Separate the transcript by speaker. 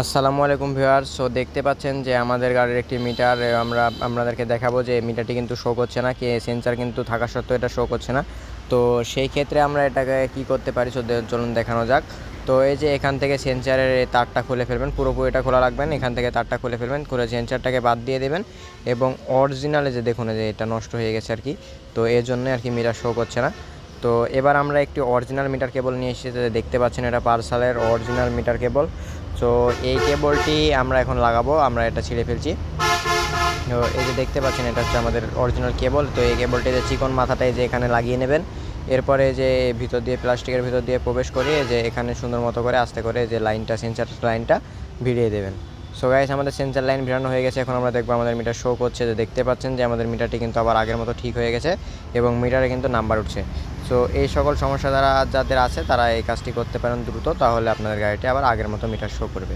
Speaker 1: আসসালামু আলাইকুম viewer so দেখতে পাচ্ছেন যে আমাদের গাড়ির একটি মিটার আমরা, আপনাদেরকে দেখাবো যে মিটারটি কিন্তু শো করছে না, কি সেন্সার কিন্তু থাকা সত্ত্বেও এটা শো করছে না। তো সেই ক্ষেত্রে আমরা এটাকে কি করতে পারি? সো চলুন দেখানো যাক। তো এই যে এখান থেকে সেন্সারের তারটা খুলে ফেলবেন, পুরোপুরি এটা খোলা রাখবেন, এখান থেকে তারটা খুলে ফেলবেন, খুলে সেন্সারটাকে বাদ দিয়ে দেবেন এবং অরিজিনালে যে দেখুন যে এটা নষ্ট হয়ে গেছে আর কি। তো এর জন্য আর কি মিটার শো করছে না। তো এবার আমরা একটি অরিজিনাল মিটার কেবল নিয়ে এসেছি দেখতে পাচ্ছেন এটা পার্সালের অরিজিনাল মিটার কেবল তো এই কেবলটি আমরা এখন লাগাবো, আমরা এটা ছিঁড়ে ফেলছি। তো এই যে দেখতে পাচ্ছেন, এটা হচ্ছে আমাদের অরিজিনাল কেবল তো এই কেবলটি যে চিকন মাথাটাই যে এখানে লাগিয়ে নেবেন, এরপরে যে ভিতর দিয়ে প্লাস্টিকের ভিতর দিয়ে প্রবেশ করিয়ে যে এখানে সুন্দর মতো করে আস্তে করে যে লাইনটা সেন্সার লাইনটা ভিড়িয়ে দেবেন। সো গাইস আমাদের সেন্সার লাইন ভিড়ানো হয়ে গেছে, এখন আমরা দেখব আমাদের মিটার শো করছে। যে দেখতে পাচ্ছেন যে আমাদের মিটারটি কিন্তু আবার আগের মতো ঠিক হয়ে গেছে এবং মিটারে কিন্তু নাম্বার উঠছে। সো এই সকল সমস্যা দ্বারা যাদের আছে, তারা এই কাজটি করতে পারেন দ্রুত, তাহলে আপনাদের গাড়িটি আবার আগের মতো মিটার শো করবে।